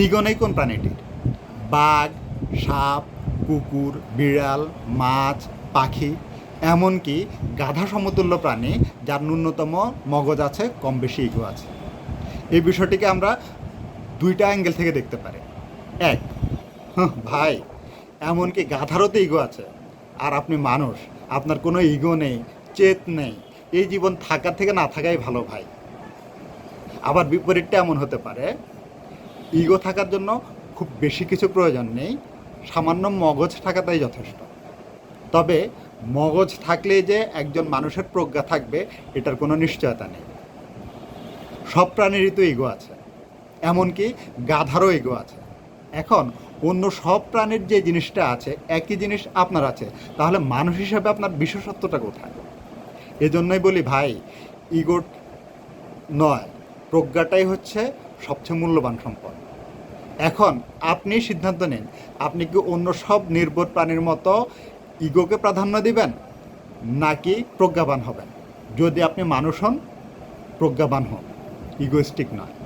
Ego নেই কোন প্রাণীটির বাঘ, সাপ, কুকুর, বিড়াল, মাছ, পাখি, এমনকি গাধা সমতুল্য প্রাণী যার ন্যূনতম মগজ আছে, কম বেশি ইগো আছে। এই বিষয়টিকে আমরা দুইটা অ্যাঙ্গেল থেকে দেখতে পারি। এক ভাই, এমনকি গাধারও তো ইগো আছে। আর আপনি মানুষ, আপনার কোনো ইগো নেই, চেত নেই, এই জীবন থাকার থেকে না থাকাই ভালো ভাই। আবার বিপরীতটা এমন হতে পারে ইগো থাকার জন্য খুব বেশি কিছু প্রয়োজন নেই। সামান্য মগজ থাকাটাই যথেষ্ট। তবে মগজ থাকলে যে একজন মানুষের প্রজ্ঞা থাকবে, এটার কোনো নিশ্চয়তা নেই। সব প্রাণীরই তো ইগো আছে। এমনকি গাধারও ইগো আছে। এখন অন্য সব প্রাণীর যে জিনিসটা আছে, একই জিনিস আপনার আছে। তাহলে মানুষ হিসাবে আপনার বিশেষত্বটা কোথায়? এজন্যই বলি ভাই, ইগো নয়, প্রজ্ঞাটাই হচ্ছে সবচেয়ে মূল্যবান সম্পদ। এখন আপনি সিদ্ধান্ত নিন, আপনি কি অন্য সব নির্বোধ প্রাণীর মতো ইগোকে প্রাধান্য দিবেন, নাকি প্রজ্ঞাবান হবেন? যদি আপনি মানুষ হন, প্রজ্ঞাবান হন। ইগোস্টিক নয়।